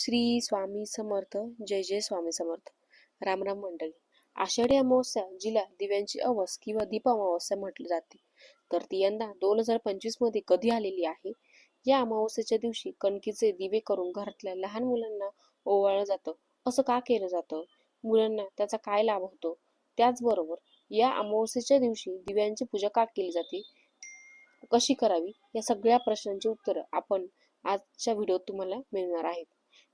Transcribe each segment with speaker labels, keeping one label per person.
Speaker 1: श्री स्वामी समर्थ जय जय स्वामी समर्थ. रामराम मंडळी. आषाढी अमावस्या जिला दिव्यांची अवस किंवा दीप अमावस्या म्हटले जाते. तर ती यंदा दोन हजार पंचवीसमध्ये कधी आलेली आहे? या अमावस्येच्या दिवशी कणकीचे दिवे करून घरातल्या लहान मुलांना ओवाळलं जातं. असं का केलं जातं? मुलांना त्याचा काय लाभ होतो? त्याचबरोबर या अमावस्येच्या दिवशी दिव्यांची पूजा का केली जाते? कशी करावी? या सगळ्या प्रश्नांची उत्तरं आपण आजच्या व्हिडिओत तुम्हाला मिळणार आहेत.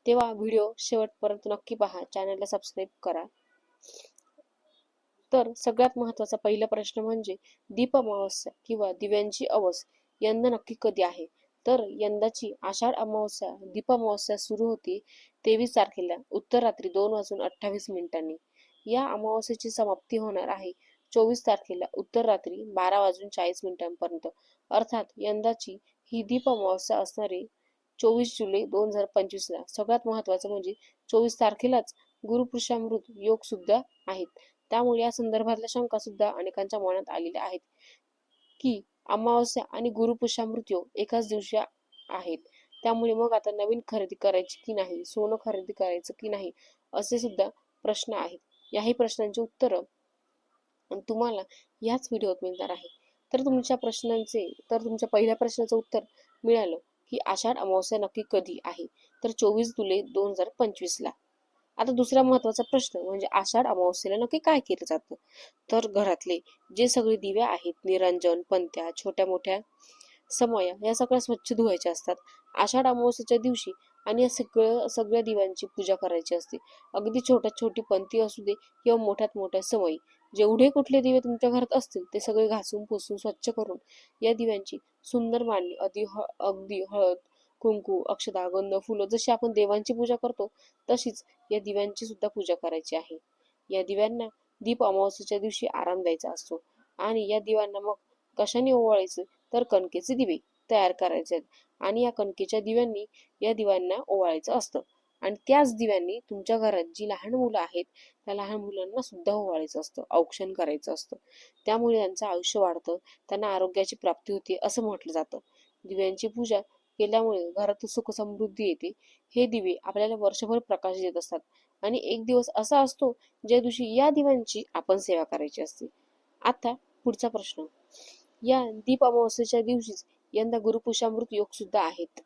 Speaker 1: तेव्हा व्हिडिओ शेवटपर्यंत नक्की पहा. चॅनलला सबस्क्राईब करा. तर सगळ्यात महत्त्वाचा पहिला प्रश्न म्हणजे दीप अमावस्या किंवा दिव्यांची अवस यंदा नक्की कधी आहे? तर यंदाची आषाढ अमावस्या दीप अमावस्या सुरू होती तेवीस तारखेला उत्तर रात्री दोन वाजून अठ्ठावीस मिनिटांनी. या अमावस्येची समाप्ती होणार आहे चोवीस तारखेला उत्तर रात्री बारा वाजून चाळीस मिनिटांपर्यंत. अर्थात यंदाची ही दीप अमावस्या असणारी चोवीस जुलै दोन हजार पंचवीस ला. सगळ्यात महत्वाचं म्हणजे चोवीस तारखेलाच गुरुपुरुषामृत योग सुद्धा आहेत. त्यामुळे या संदर्भातल्या शंका सुद्धा अनेकांच्या मनात आलेल्या आहेत. की अमावस्या आणि गुरुपुरुषामृत योग एकाच दिवशी आहेत. त्यामुळे मग आता नवीन खरेदी करायची की नाही सोनं खरेदी करायचं की नाही असे सुद्धा प्रश्न आहेत. याही प्रश्नांची उत्तरं तुम्हाला याच व्हिडिओत मिळणार आहे. तर तुमच्या प्रश्नांचे तर तुमच्या पहिल्या प्रश्नाचं उत्तर मिळालं. की आषाढ अमावस्या नक्की कधी आहे? तर चोवीस जुलै दोन हजार पंचवीस ला. आता दुसरा महत्त्वाचा प्रश्न म्हणजे आषाढ अमावस्येला नक्की काय केलं जातं? तर घरातले जे सगळे दिवे आहेत निरंजन पंत्या छोट्या मोठ्या समया या सगळ्या स्वच्छ धुवायच्या असतात. आषाढ अमावस्येच्या दिवशी आणि या सगळं सगळ्या दिव्यांची पूजा करायची असते. अगदी छोट्यात छोटी पंथी असू दे किंवा मोठ्यात मोठ्या समयी जेवढे कुठले दिवे तुमच्या घरात असतील ते सगळे घासून पुसून स्वच्छ करून या दिव्यांची सुंदर मांडणी. अगदी अगदी हळद कुंकू अक्षदा गंध फुलं जशी आपण देवांची पूजा करतो तशीच या दिव्यांची सुद्धा पूजा करायची आहे. या दिव्यांना दीप अमावस्येच्या दिवशी आराम द्यायचा असतो. आणि या दिव्यांना मग कशाने ओवाळायचं? तर कणकेचे दिवे तयार करायचे. आहेत आणि या कणकेच्या दिव्यांनी या दिव्यांना ओवाळायचं असतं. आणि त्याच दिव्यांनी तुमच्या घरात जी लहान मुलं आहेत त्या लहान मुलांना सुद्धा ओवाळायचं असतं औक्षण करायचं असतं. त्यामुळे त्यांचं आयुष्य वाढतं त्यांना आरोग्याची प्राप्ती होते असं म्हटलं जातं. दिव्यांची पूजा केल्यामुळे घरात सुख समृद्धी येते. हे दिवे आपल्याला वर्षभर प्रकाश देत असतात. आणि एक दिवस असा असतो ज्या दिवशी या दिव्यांची आपण सेवा करायची असते. आता पुढचा प्रश्न. या दीप अमावस्येच्या दिवशीच यंदा गुरुपुषामृत योग सुद्धा आहेत.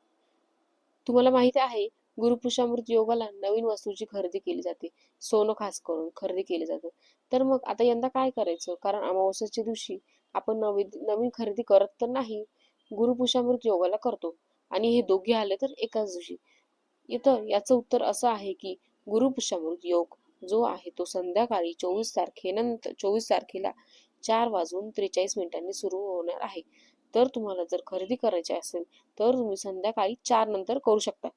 Speaker 1: तुम्हाला माहीत आहे गुरुपुषामृत योगाला नवीन वस्तूची खरेदी केली जाते. सोनं खास करून खरेदी केली जातं. तर मग आता यंदा काय करायचं? कारण अमावस्याच्या दिवशी आपण नवीन नवीन खरेदी करत तर नाही गुरुपुषामृत योगाला करतो. आणि हे दोघे आले तर एकाच दिवशी. इथं याचं उत्तर असं आहे की गुरुपुषामृत योग जो आहे तो संध्याकाळी चोवीस तारखेनंतर चोवीस तारखेला चार वाजून त्रेचाळीस मिनिटांनी सुरू होणार आहे. तर तुम्हाला जर खरेदी करायची असेल तर तुम्ही संध्याकाळी चार नंतर करू शकता.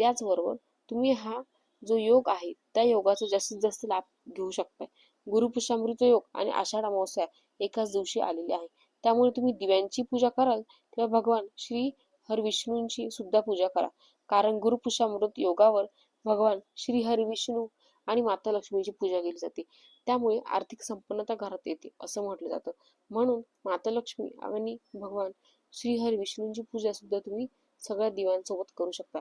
Speaker 1: त्याचबरोबर तुम्ही हा जो योग आहे त्या योगाचा जास्तीत जास्त लाभ घेऊ शकताय. गुरुपुषामृत योग आणि आषाढ अमावस्या एकाच दिवशी आलेली आहे. त्यामुळे तुम्ही दिव्यांची पूजा कराल तेव्हा भगवान श्री हरविष्णूंची सुद्धा पूजा करा. कारण गुरुपुषामृत योगावर भगवान श्री हरिविष्णू आणि माता लक्ष्मीची पूजा केली जाते. त्यामुळे आर्थिक संपन्नता घरात येते असं म्हटलं जातं. म्हणून माता लक्ष्मी आणि भगवान श्री हरविष्णूंची पूजा सुद्धा तुम्ही सगळ्या दिव्यांसोबत करू शकता.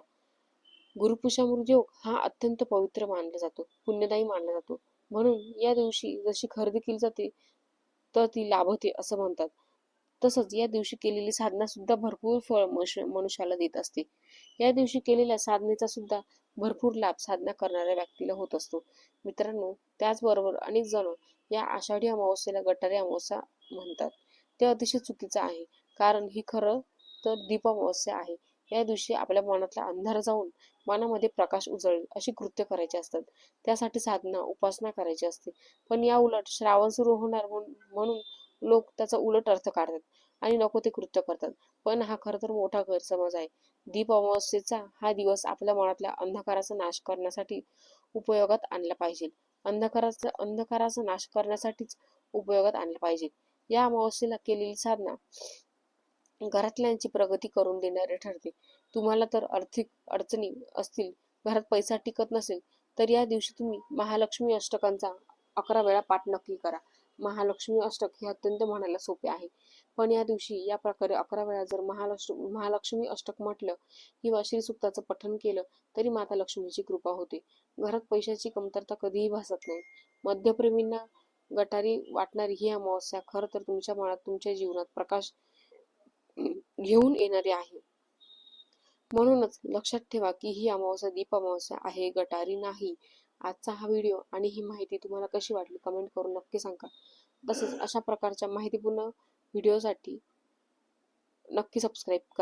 Speaker 1: गुरुपुषामृत योग हा अत्यंत पवित्र मानला जातो पुण्यदायी मानला जातो. म्हणून या दिवशी जशी खरेदी केली जाते तर ती लाभते असं म्हणतात. तसंच या दिवशी केलेली साधना सुद्धा भरपूर फळ मनुष्याला देत असते. या दिवशी केलेल्या साधनेचा सुद्धा भरपूर लाभ साधना करणाऱ्या व्यक्तीला होत असतो. मित्रांनो त्याचबरोबर अनेक जण या आषाढी अमावस्येला गटारी अमावस्या म्हणतात. ते अतिशय चुकीचं आहे कारण ही खरं तर दीप अमावस्या आहे. या दिवशी आपल्या मनातला अंधार जाऊन मनामध्ये प्रकाश उजळेल अशी कृत्य करायची असतात. त्यासाठी साधना उपासना करायची असते. पण या उलट श्रावण सुरू होणार म्हणून लोक त्याचा उलट अर्थ काढतात आणि नको ते कृत्य करतात. पण हा खर तर मोठा गैरसमज आहे. दीप अमावस्येचा हा दिवस आपल्या मनातल्या अंधकाराचा नाश करण्यासाठी उपयोगात आणला पाहिजे. अंधकाराचा अंधकाराचा नाश करण्यासाठीच उपयोगात आणला पाहिजे. या अमावस्येला केलेली साधना घरातल्यांची प्रगती करून देणारे ठरते. तुम्हाला तर आर्थिक अडचणी असतील घरात पैसा टिकत नसेल तर या दिवशी तुम्ही महालक्ष्मी अष्टकांचा अकरा वेळा पाठ नक्की करा. महालक्ष्मी अष्टक हे अत्यंत म्हणायला सोपे आहे. पण या दिवशी या प्रकारे अकरा वेळा जर महालक्ष्मी महालक्ष्मी अष्टक म्हटलं किंवा श्रीसुक्ताचं पठण केलं तरी माता लक्ष्मीची कृपा होते. घरात पैशाची कमतरता कधीही भासत नाही. मध्यप्रेमींना गटारी वाटणारी ही अमावस्या खरं तर तुमच्या मनात तुमच्या जीवनात प्रकाश घेऊन येणारी आहे. म्हणूनच लक्षात ठेवा की ही अमावस्या दीप अमावस्या आहे गटारी नाही. आजचा हा व्हिडिओ आणि ही माहिती तुम्हाला कशी वाटली कमेंट करून नक्की सांगा. तसेच अशा प्रकारच्या माहितीपूर्ण व्हिडिओसाठी नक्की सबस्क्राईब करा.